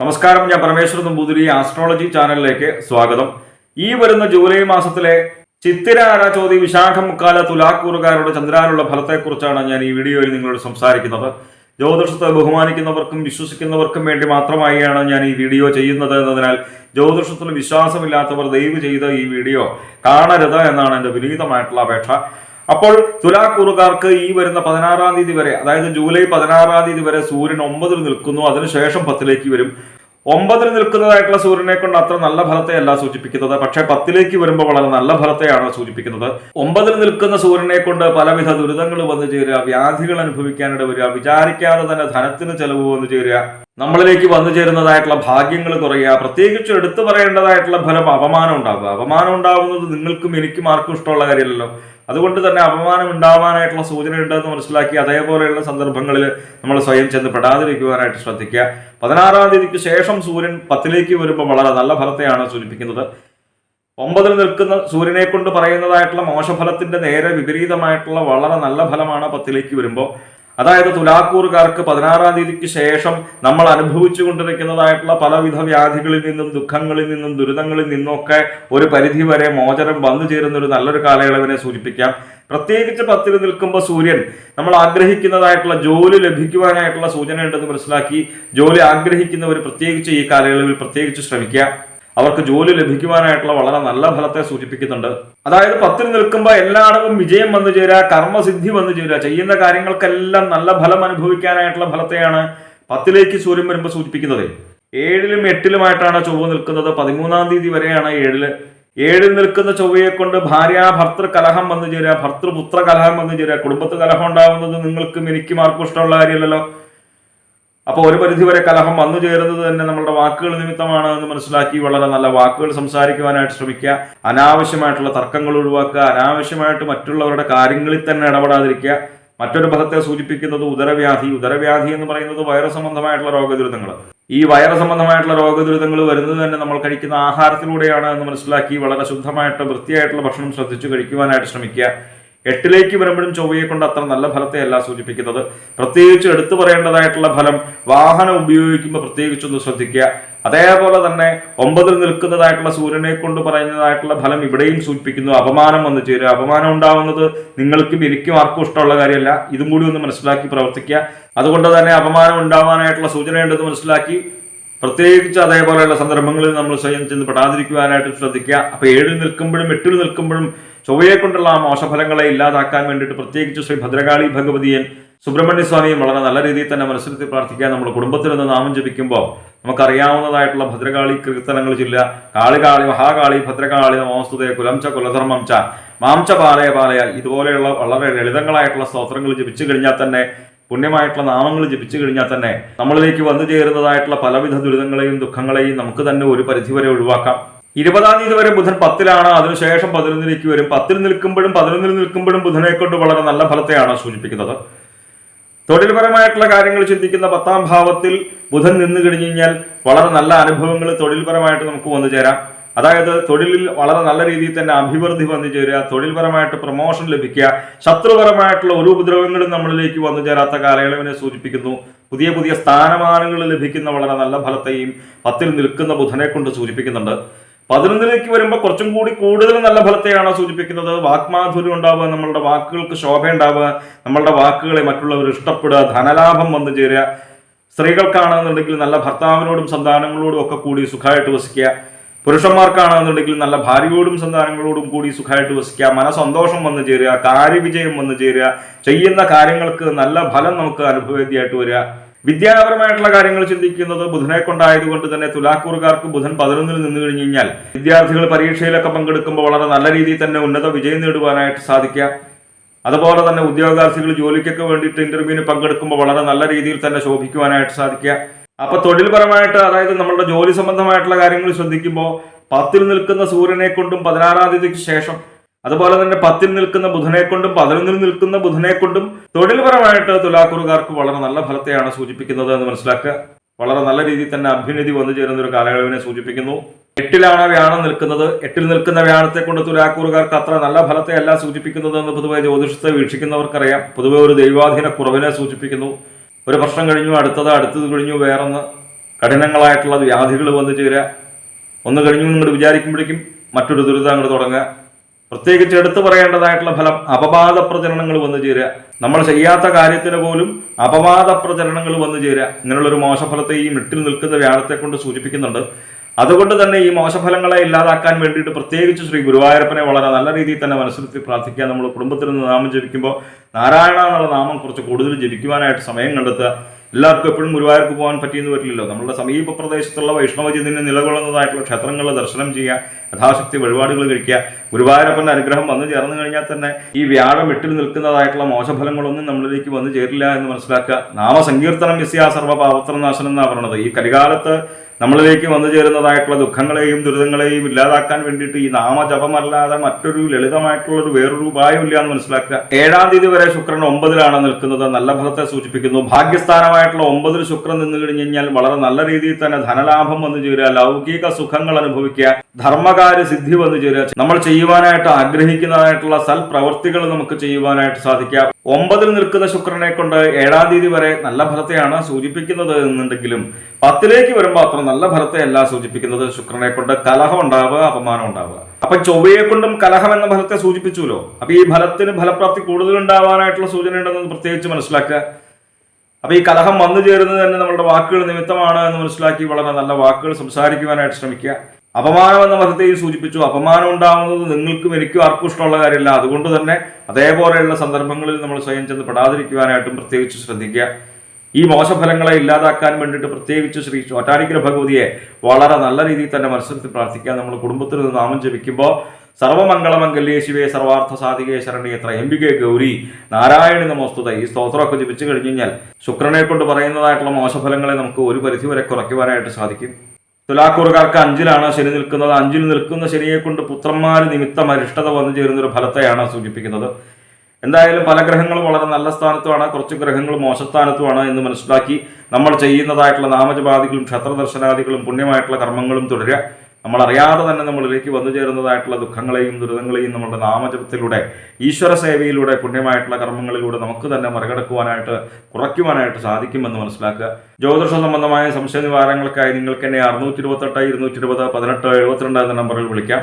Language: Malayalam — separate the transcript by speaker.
Speaker 1: നമസ്കാരം ഞാൻ പരമേശ്വരൻ നമ്പൂതിരി ആസ്ട്രോളജി ചാനലിലേക്ക് സ്വാഗതം. ഈ വരുന്ന ജൂലൈ മാസത്തിലെ ചിത്തിര ചോദ്യ വിശാഖം മുക്കാല തുലാക്കൂറുകാരുടെ ചന്ദ്രാനുള്ള ഫലത്തെക്കുറിച്ചാണ് ഞാൻ ഈ വീഡിയോയിൽ നിങ്ങളോട് സംസാരിക്കുന്നത്. ജ്യോതിഷത്തെ ബഹുമാനിക്കുന്നവർക്കും വിശ്വസിക്കുന്നവർക്കും വേണ്ടി മാത്രമായാണ് ഞാൻ ഈ വീഡിയോ ചെയ്യുന്നത് എന്നതിനാൽ ജ്യോതിഷത്തിൽ വിശ്വാസമില്ലാത്തവർ ദയവ് ചെയ്ത ഈ വീഡിയോ കാണരുത് എന്നാണ് എന്റെ വിനീതമായിട്ടുള്ള അപേക്ഷ. അപ്പോൾ തുലാക്കൂറുകാർക്ക് ഈ വരുന്ന പതിനാറാം തീയതി വരെ അതായത് ജൂലൈ പതിനാറാം തീയതി വരെ സൂര്യൻ ഒമ്പതിൽ നിൽക്കുന്നു. അതിനുശേഷം പത്തിലേക്ക് വരും. ഒമ്പതിൽ നിൽക്കുന്നതായിട്ടുള്ള സൂര്യനെ കൊണ്ട് അത്ര നല്ല ഫലത്തെയല്ല സൂചിപ്പിക്കുന്നത്. പക്ഷേ പത്തിലേക്ക് വരുമ്പോൾ വളരെ നല്ല ഫലത്തെയാണ് സൂചിപ്പിക്കുന്നത്. ഒമ്പതിൽ നിൽക്കുന്ന സൂര്യനെ കൊണ്ട് പലവിധ ദുരിതങ്ങൾ വന്നു ചേരുക വ്യാധികൾ അനുഭവിക്കാനിട വരിക വിചാരിക്കാതെ തന്നെ ധനത്തിന് ചെലവ് വന്നു ചേരുക നമ്മളിലേക്ക് വന്നു ചേരുന്നതായിട്ടുള്ള ഭാഗ്യങ്ങൾ കുറയുക പ്രത്യേകിച്ച് എടുത്തു പറയേണ്ടതായിട്ടുള്ള ഫലം അപമാനം ഉണ്ടാവുക. അപമാനം ഉണ്ടാവുന്നത് നിങ്ങൾക്കും എനിക്കും ആർക്കും ഇഷ്ടമുള്ള കാര്യമല്ലല്ലോ. അതുകൊണ്ട് തന്നെ അപമാനം ഉണ്ടാവാനായിട്ടുള്ള സൂചന ഉണ്ടെന്ന് മനസ്സിലാക്കി അതേപോലെയുള്ള സന്ദർഭങ്ങളിൽ നമ്മൾ സ്വയം ചെന്ന് പെടാതിരിക്കുവാനായിട്ട് ശ്രദ്ധിക്കുക. പതിനാറാം തീയതിക്ക് ശേഷം സൂര്യൻ പത്തിലേക്ക് വരുമ്പോൾ വളരെ നല്ല ഫലത്തെയാണ് സൂചിപ്പിക്കുന്നത്. ഒമ്പതിൽ നിൽക്കുന്ന സൂര്യനെ കൊണ്ട് പറയുന്നതായിട്ടുള്ള മോശഫലത്തിന്റെ നേരെ വിപരീതമായിട്ടുള്ള വളരെ നല്ല ഫലമാണ് പത്തിലേക്ക് വരുമ്പോൾ. അതായത് തുലാക്കൂറുകാർക്ക് പതിനാറാം തീയതിക്ക് ശേഷം നമ്മൾ അനുഭവിച്ചു കൊണ്ടിരിക്കുന്നതായിട്ടുള്ള പലവിധ വ്യാധികളിൽ നിന്നും ദുഃഖങ്ങളിൽ നിന്നും ദുരിതങ്ങളിൽ നിന്നൊക്കെ ഒരു പരിധി വരെ മോചനം വന്നു ചേരുന്ന ഒരു നല്ലൊരു കാലയളവിനെ സൂചിപ്പിക്കാം. പ്രത്യേകിച്ച് പത്തിൽ നിൽക്കുമ്പോൾ സൂര്യൻ നമ്മൾ ആഗ്രഹിക്കുന്നതായിട്ടുള്ള ജോലി ലഭിക്കുവാനായിട്ടുള്ള സൂചന ഉണ്ടെന്ന് മനസ്സിലാക്കി ജോലി ആഗ്രഹിക്കുന്നവർ പ്രത്യേകിച്ച് ഈ കാലയളവിൽ പ്രത്യേകിച്ച് ശ്രമിക്കുക. അവർക്ക് ജോലി ലഭിക്കുവാനായിട്ടുള്ള വളരെ നല്ല ഫലത്തെ സൂചിപ്പിക്കുന്നുണ്ട്. അതായത് പത്തിൽ നിൽക്കുമ്പോൾ എല്ലായിടവും വിജയം വന്നു ചേരുക കർമ്മസിദ്ധി വന്നു ചേരുക ചെയ്യുന്ന കാര്യങ്ങൾക്കെല്ലാം നല്ല ഫലം അനുഭവിക്കാനായിട്ടുള്ള ഫലത്തെയാണ് പത്തിലേക്ക് സൂര്യൻ വരുമ്പോൾ സൂചിപ്പിക്കുന്നത്. ഏഴിലും എട്ടിലുമായിട്ടാണ് ചൊവ്വ നിൽക്കുന്നത്. പതിമൂന്നാം തീയതി വരെയാണ് ഏഴിൽ. ഏഴിൽ നിൽക്കുന്ന ചൊവ്വയെ കൊണ്ട് ഭാര്യ ഭർത്തൃ കലഹം വന്നു ചേരുക ഭർത്തൃപുത്ര കലഹം വന്നു ചേരുക. കുടുംബത്ത് കലഹം ഉണ്ടാവുന്നത് നിങ്ങൾക്കും എനിക്കും ആർക്കും ഇഷ്ടമുള്ള കാര്യമല്ലല്ലോ. അപ്പോൾ ഒരു പരിധിവരെ കലഹം വന്നു ചേരുന്നത് തന്നെ നമ്മളുടെ വാക്കുകൾ നിമിത്തമാണ് എന്ന് മനസ്സിലാക്കി വളരെ നല്ല വാക്കുകൾ സംസാരിക്കുവാനായിട്ട് ശ്രമിക്കുക. അനാവശ്യമായിട്ടുള്ള തർക്കങ്ങൾ ഒഴിവാക്കുക. അനാവശ്യമായിട്ട് മറ്റുള്ളവരുടെ കാര്യങ്ങളിൽ തന്നെ ഇടപെടാതിരിക്കുക. മറ്റൊരു പദത്തെ സൂചിപ്പിക്കുന്നത് ഉദരവ്യാധി. ഉദരവ്യാധി എന്ന് പറയുന്നത് വൈറസ് സംബന്ധമായിട്ടുള്ള രോഗദുരിതങ്ങൾ ഈ വൈറസ് സംബന്ധമായിട്ടുള്ള രോഗദുരിതങ്ങൾ വരുന്നത് തന്നെ നമ്മൾ കഴിക്കുന്ന ആഹാരത്തിലൂടെയാണ് എന്ന് മനസ്സിലാക്കി വളരെ ശുദ്ധമായിട്ട് വൃത്തിയായിട്ടുള്ള ഭക്ഷണം ശ്രദ്ധിച്ചു കഴിക്കുവാനായിട്ട് ശ്രമിക്കുക. എട്ടിലേക്ക് വരുമ്പോഴും ചൊവ്വയെ കൊണ്ട് അത്ര നല്ല ഫലത്തെയല്ല സൂചിപ്പിക്കുന്നത്. പ്രത്യേകിച്ച് എടുത്തു പറയേണ്ടതായിട്ടുള്ള ഫലം വാഹനം ഉപയോഗിക്കുമ്പോൾ പ്രത്യേകിച്ചൊന്ന് ശ്രദ്ധിക്കുക. അതേപോലെ തന്നെ ഒമ്പതിൽ നിൽക്കുന്നതായിട്ടുള്ള സൂര്യനെ കൊണ്ട് പറയുന്നതായിട്ടുള്ള ഫലം ഇവിടെയും സൂചിപ്പിക്കുന്നു. അപമാനം വന്നു ചേരുക. അപമാനം ഉണ്ടാവുന്നത് നിങ്ങൾക്കും എനിക്കും ആർക്കും ഇഷ്ടമുള്ള കാര്യമല്ല. ഇതും കൂടി ഒന്ന് മനസ്സിലാക്കി പ്രവർത്തിക്കുക. അതുകൊണ്ട് തന്നെ അപമാനം ഉണ്ടാവാനായിട്ടുള്ള സൂചനയുണ്ടെന്ന് മനസ്സിലാക്കി പ്രത്യേകിച്ച് അതേപോലെയുള്ള സന്ദർഭങ്ങളിൽ നമ്മൾ സ്വയം ചെന്ന് പെടാതിരിക്കുവാനായിട്ട് ശ്രദ്ധിക്കുക. അപ്പൊ ഏഴിൽ നിൽക്കുമ്പോഴും എട്ടിൽ നിൽക്കുമ്പോഴും ചൊവ്വയെ കൊണ്ടുള്ള ആ മോശഫലങ്ങളെ ഇല്ലാതാക്കാൻ വേണ്ടിയിട്ട് പ്രത്യേകിച്ച് ശ്രീ ഭദ്രകാളി ഭഗവതിയൻ സുബ്രഹ്മണ്യ സ്വാമിയും വളരെ നല്ല രീതിയിൽ തന്നെ മനസ്സിലെത്തി പ്രാർത്ഥിക്കുക. നമ്മൾ കുടുംബത്തിൽ നിന്ന് നാമം ജപിക്കുമ്പോൾ നമുക്കറിയാവുന്നതായിട്ടുള്ള ഭദ്രകാളി കീർത്തനങ്ങൾ ചൊല്ലുക. കാളികാളി മഹാകാളി ഭദ്രകാളി നമോസ്തുതേ കുലംച കുലധർമ്മം ച മാംച പാലയ പാലയ. ഇതുപോലെയുള്ള വളരെ ലളിതങ്ങളായിട്ടുള്ള സ്തോത്രങ്ങൾ ജപിച്ചു കഴിഞ്ഞാൽ തന്നെ പുണ്യമായിട്ടുള്ള നാമങ്ങൾ ജപിച്ചു കഴിഞ്ഞാൽ തന്നെ നമ്മളിലേക്ക് വന്നു ചേരുന്നതായിട്ടുള്ള പലവിധ ദുരിതങ്ങളെയും ദുഃഖങ്ങളെയും നമുക്ക് തന്നെ ഒരു പരിധിവരെ ഒഴിവാക്കാം. ഇരുപതാം തീയതി വരെ ബുധൻ പത്തിലാണ്. അതിനുശേഷം പതിനൊന്നിലേക്ക് വരും. പത്തിൽ നിൽക്കുമ്പോഴും പതിനൊന്നിൽ നിൽക്കുമ്പോഴും ബുധനെ കൊണ്ട് വളരെ നല്ല ഫലത്തെയാണ് സൂചിപ്പിക്കുന്നത്. തൊഴിൽപരമായിട്ടുള്ള കാര്യങ്ങൾ ചിന്തിക്കുന്ന പത്താം ഭാവത്തിൽ ബുധൻ നിന്ന് കഴിഞ്ഞു കഴിഞ്ഞാൽ വളരെ നല്ല അനുഭവങ്ങൾ തൊഴിൽപരമായിട്ട് നമുക്ക് വന്നു ചേരാം. അതായത് തൊഴിലിൽ വളരെ നല്ല രീതിയിൽ തന്നെ അഭിവൃദ്ധി വന്നു ചേരുക തൊഴിൽപരമായിട്ട് പ്രൊമോഷൻ ലഭിക്കുക ശത്രുപരമായിട്ടുള്ള ഒരു ഉപദ്രവങ്ങളും നമ്മളിലേക്ക് വന്നു ചേരാത്ത കാലയളവിനെ സൂചിപ്പിക്കുന്നു. പുതിയ പുതിയ സ്ഥാനമാനങ്ങൾ ലഭിക്കുന്ന വളരെ നല്ല ഫലത്തെയും പത്തിൽ നിൽക്കുന്ന ബുധനെ കൊണ്ട് സൂചിപ്പിക്കുന്നുണ്ട്. പതിനൊന്നിലേക്ക് വരുമ്പോൾ കുറച്ചും കൂടി കൂടുതൽ നല്ല ഫലത്തെയാണ് സൂചിപ്പിക്കുന്നത്. വാക്മാധുര്യം ഉണ്ടാവുക നമ്മളുടെ വാക്കുകൾക്ക് ശോഭ ഉണ്ടാവുക നമ്മളുടെ വാക്കുകളെ മറ്റുള്ളവർ ഇഷ്ടപ്പെടുക ധനലാഭം വന്നു ചേരുക. സ്ത്രീകൾക്കാണെന്നുണ്ടെങ്കിൽ നല്ല ഭർത്താവിനോടും സന്താനങ്ങളോടും ഒക്കെ കൂടി സുഖമായിട്ട് വസിക്കുക. പുരുഷന്മാർക്കാണെന്നുണ്ടെങ്കിൽ നല്ല ഭാര്യയോടും സന്താനങ്ങളോടും കൂടി സുഖമായിട്ട് വസിക്കുക മനസ്സന്തോഷം വന്നു ചേരുക കാര്യവിജയം വന്നു ചേരുക ചെയ്യുന്ന കാര്യങ്ങൾക്ക് നല്ല ഫലം നമുക്ക് അനുഭവേദ്യമായിട്ട് വരിക. വിദ്യാപരമായിട്ടുള്ള കാര്യങ്ങൾ ചിന്തിക്കുന്നത് ബുധനെ കൊണ്ടായതുകൊണ്ട് തന്നെ തുലാക്കൂറുകാർക്ക് ബുധൻ പതിനൊന്നിൽ നിന്ന് കഴിഞ്ഞു കഴിഞ്ഞാൽ വിദ്യാർത്ഥികൾ പരീക്ഷയിലൊക്കെ പങ്കെടുക്കുമ്പോൾ വളരെ നല്ല രീതിയിൽ തന്നെ ഉന്നത വിജയം നേടുവാനായിട്ട് സാധിക്കുക. അതുപോലെ തന്നെ ഉദ്യോഗാർത്ഥികൾ ജോലിക്കൊക്കെ വേണ്ടിയിട്ട് ഇന്റർവ്യൂവിന് പങ്കെടുക്കുമ്പോൾ വളരെ നല്ല രീതിയിൽ തന്നെ ശോഭിക്കുവാനായിട്ട് സാധിക്കുക. അപ്പൊ തൊഴിൽപരമായിട്ട് അതായത് നമ്മളുടെ ജോലി സംബന്ധമായിട്ടുള്ള കാര്യങ്ങൾ ശ്രദ്ധിക്കുമ്പോൾ പത്തിൽ നിൽക്കുന്ന സൂര്യനെ കൊണ്ടും പതിനാറാം തീയതിക്ക് ശേഷം അതുപോലെ തന്നെ പത്തിൽ നിൽക്കുന്ന ബുധനെ കൊണ്ടും പതിനൊന്നിൽ നിൽക്കുന്ന ബുധനെ കൊണ്ടും തൊഴിൽപരമായിട്ട് തുലാക്കുറുകാർക്ക് വളരെ നല്ല ഫലത്തെയാണ് സൂചിപ്പിക്കുന്നത് എന്ന് മനസ്സിലാക്കുക. വളരെ നല്ല രീതിയിൽ തന്നെ അഭ്യുന്നതി വന്നു ചേരുന്ന ഒരു കാലയളവിനെ സൂചിപ്പിക്കുന്നു. എട്ടിലാണ് വ്യാണം നിൽക്കുന്നത്. എട്ടിൽ നിൽക്കുന്ന വ്യാണത്തെ കൊണ്ട് തുലാക്കൂറുകാർക്ക് അത്ര നല്ല ഫലത്തെ അല്ല സൂചിപ്പിക്കുന്നത് എന്ന് പൊതുവെ ജ്യോതിഷത്തെ വീക്ഷിക്കുന്നവർക്കറിയാം. പൊതുവെ ഒരു ദൈവാധീന കുറവിനെ സൂചിപ്പിക്കുന്നു. ഒരു പ്രശ്നം കഴിഞ്ഞു അടുത്തത് അടുത്തത് കഴിഞ്ഞു വേറൊന്ന് കഠിനങ്ങളായിട്ടുള്ള വ്യാധികൾ വന്നു ചേരുക. ഒന്ന് കഴിഞ്ഞു നിങ്ങൾ വിചാരിക്കുമ്പോഴേക്കും മറ്റൊരു ദുരിതം അങ്ങോട്ട് തുടങ്ങുക. പ്രത്യേകിച്ച് എടുത്തു പറയേണ്ടതായിട്ടുള്ള ഫലം അപവാദ പ്രചരണങ്ങൾ വന്നു ചേരുക. നമ്മൾ ചെയ്യാത്ത കാര്യത്തിന് പോലും അപവാദ പ്രചരണങ്ങൾ വന്നു ചേരുക. ഇങ്ങനെയുള്ളൊരു മോശഫലത്തെ ഈ മിട്ടിൽ നിൽക്കുന്ന വ്യാഴത്തെ കൊണ്ട് സൂചിപ്പിക്കുന്നുണ്ട്. അതുകൊണ്ട് തന്നെ ഈ മോശഫലങ്ങളെ ഇല്ലാതാക്കാൻ വേണ്ടിയിട്ട് പ്രത്യേകിച്ച് ശ്രീ ഗുരുവായൂരപ്പനെ വളരെ നല്ല രീതിയിൽ തന്നെ മനസ്സിലെത്തി പ്രാർത്ഥിക്കുക നമ്മൾ കുടുംബത്തിൽ നിന്ന് നാമം ജപിക്കുമ്പോൾ നാരായണ എന്നുള്ള നാമം കുറച്ച് കൂടുതൽ ജപിക്കുവാനായിട്ട് സമയം കണ്ടെത്തുക. എല്ലാവർക്കും എപ്പോഴും ഗുരുവായൂർക്ക് പോകാൻ പറ്റിയെന്ന് വരില്ലല്ലോ. നമ്മുടെ സമീപ പ്രദേശത്തുള്ള വൈഷ്ണവചിതിന് നിലകൊള്ളുന്നതായിട്ടുള്ള ക്ഷേത്രങ്ങൾ ദർശനം ചെയ്യുക യഥാശക്തി വഴിപാടുകൾ കഴിക്കുക. ഗുരുവായൂരപ്പന്റെ അനുഗ്രഹം വന്നു ചേർന്ന് കഴിഞ്ഞാൽ തന്നെ ഈ വ്യാഴം എട്ടിൽ നിൽക്കുന്നതായിട്ടുള്ള മോശഫലങ്ങളൊന്നും നമ്മളിലേക്ക് വന്നു ചേരില്ല എന്ന് മനസ്സിലാക്കുക. നാമസങ്കീർത്തനം യസ്യാ സർവപാവത്രനാശനം എന്നാണ് പറയുന്നത് ഈ കലികാലത്ത് നമ്മളിലേക്ക് വന്നു ചേരുന്നതായിട്ടുള്ള ദുഃഖങ്ങളെയും ദുരിതങ്ങളെയും ഇല്ലാതാക്കാൻ വേണ്ടിയിട്ട് ഈ നാമജപമല്ലാതെ മറ്റൊരു ലളിതമായിട്ടുള്ള ഒരു വേറൊരു ഉപായമില്ല എന്ന് മനസ്സിലാക്കുക. ഏഴാം തീയതി വരെ ശുക്രൻ ഒമ്പതിലാണ് നിൽക്കുന്നത്. നല്ല ഫലത്തെ സൂചിപ്പിക്കുന്നു. ഭാഗ്യസ്ഥാനമായിട്ടുള്ള ഒമ്പതിൽ ശുക്രൻ നിന്ന് കഴിഞ്ഞു കഴിഞ്ഞാൽ വളരെ നല്ല രീതിയിൽ തന്നെ ധനലാഭം വന്നു ചേരുക. ലൗകിക സുഖങ്ങൾ അനുഭവിക്കുക. ധർമ്മകാര്യ സിദ്ധി വന്നു ചേരുക. നമ്മൾ ചെയ്യുവാനായിട്ട് ആഗ്രഹിക്കുന്നതായിട്ടുള്ള സൽപ്രവർത്തികൾ നമുക്ക് ചെയ്യുവാനായിട്ട് സാധിക്കുക. ഒമ്പതിൽ നിൽക്കുന്ന ശുക്രനെ കൊണ്ട് ഏഴാം തീയതി വരെ നല്ല ഫലത്തെയാണ് സൂചിപ്പിക്കുന്നത് എന്നുണ്ടെങ്കിലും പത്തിലേക്ക് വരുമ്പോൾ അത്ര നല്ല ഫലത്തെ അല്ല സൂചിപ്പിക്കുന്നത് ശുക്രനെ കൊണ്ട്. കലഹം ഉണ്ടാവുക അപമാനം ഉണ്ടാവുക. അപ്പൊ ചൊവ്വയെ കൊണ്ടും കലഹം എന്ന ഫലത്തെ സൂചിപ്പിച്ചുല്ലോ അപ്പൊ ഈ ഫലത്തിന് ഫലപ്രാപ്തി കൂടുതൽ ഉണ്ടാവാനായിട്ടുള്ള സൂചന ഉണ്ടെന്ന് പ്രത്യേകിച്ച് മനസ്സിലാക്കുക. അപ്പൊ ഈ കലഹം വന്നു ചേരുന്നത് തന്നെ നമ്മുടെ വാക്കുകൾ നിമിത്തമാണ് എന്ന് മനസ്സിലാക്കി വളരെ നല്ല വാക്കുകൾ സംസാരിക്കുവാനായിട്ട് ശ്രമിക്കുക. അപമാനം എന്ന പദത്തെയും സൂചിപ്പിച്ചു. അപമാനം ഉണ്ടാകുന്നത് നിങ്ങൾക്കും എനിക്കും ആർക്കും ഇഷ്ടമുള്ള കാര്യമല്ല. അതുകൊണ്ട് തന്നെ അതേപോലെയുള്ള സന്ദർഭങ്ങളിൽ നമ്മൾ സ്വയം ചെന്ന് പെടാതിരിക്കുവാനായിട്ടും പ്രത്യേകിച്ച് ശ്രദ്ധിക്കുക. ഈ മോശഫലങ്ങളെ ഇല്ലാതാക്കാൻ വേണ്ടിയിട്ട് പ്രത്യേകിച്ച് ശ്രീ ചോറ്റാനിക്കര ഭഗവതിയെ വളരെ നല്ല രീതിയിൽ തന്നെ മത്സരത്തിൽ പ്രാർത്ഥിക്കുക നമ്മൾ കുടുംബത്തിൽ നിന്ന് നാമം ജപിക്കുമ്പോൾ സർവമംഗളമംഗല്യേ ശിവേ സർവാർത്ഥ സാധികേ ശരണ്യേ ത്രയംബികെ ഗൗരി നാരായണി നമോസ്തുത. ഈ സ്തോത്രമൊക്കെ ജപിച്ചു കഴിഞ്ഞു കഴിഞ്ഞാൽ ശുക്രനെ കൊണ്ട് പറയുന്നതായിട്ടുള്ള മോശഫലങ്ങളെ നമുക്ക് ഒരു പരിധിവരെ കുറയ്ക്കുവാനായിട്ട് സാധിക്കും. തുലാക്കൂറുകാർക്ക് അഞ്ചിലാണ് ശനി നിൽക്കുന്നത്. അഞ്ചിൽ നിൽക്കുന്ന ശനിയെ കൊണ്ട് പുത്രന്മാർ നിമിത്തം അരിഷ്ടത വന്നു ചേരുന്ന ഒരു ഫലത്തെയാണ് സൂചിപ്പിക്കുന്നത്. എന്തായാലും പല ഗ്രഹങ്ങളും വളരെ നല്ല സ്ഥാനത്തുമാണ് കുറച്ച് ഗ്രഹങ്ങൾ മോശസ്ഥാനത്തുമാണ് എന്ന് മനസ്സിലാക്കി നമ്മൾ ചെയ്യുന്നതായിട്ടുള്ള നാമജപാദികളും ക്ഷേത്രദർശനാദികളും പുണ്യമായിട്ടുള്ള കർമ്മങ്ങളും തുടരുക. നമ്മൾ അറിയാതെ തന്നെ നമ്മളിലേക്ക് വന്നു ചേരുന്നതായിട്ടുള്ള ദുഃഖങ്ങളെയും ദുരിതങ്ങളെയും നമ്മുടെ നാമജപത്തിലൂടെ ഈശ്വര സേവയിലൂടെ പുണ്യമായിട്ടുള്ള കർമ്മങ്ങളിലൂടെ നമുക്ക് തന്നെ മറികടക്കുവാനായിട്ട് കുറയ്ക്കുവാനായിട്ട് സാധിക്കുമെന്ന് മനസ്സിലാക്കുക. ജ്യോതിഷ സംബന്ധമായ സംശയ നിവാരണങ്ങൾക്കായി നിങ്ങൾക്ക് എന്നെ അറുന്നൂറ്റി ഇരുപത്തെട്ട് ഇരുന്നൂറ്റി ഇരുപത് പതിനെട്ട് എഴുപത്തിരണ്ട് എന്ന നമ്പറിൽ വിളിക്കാം.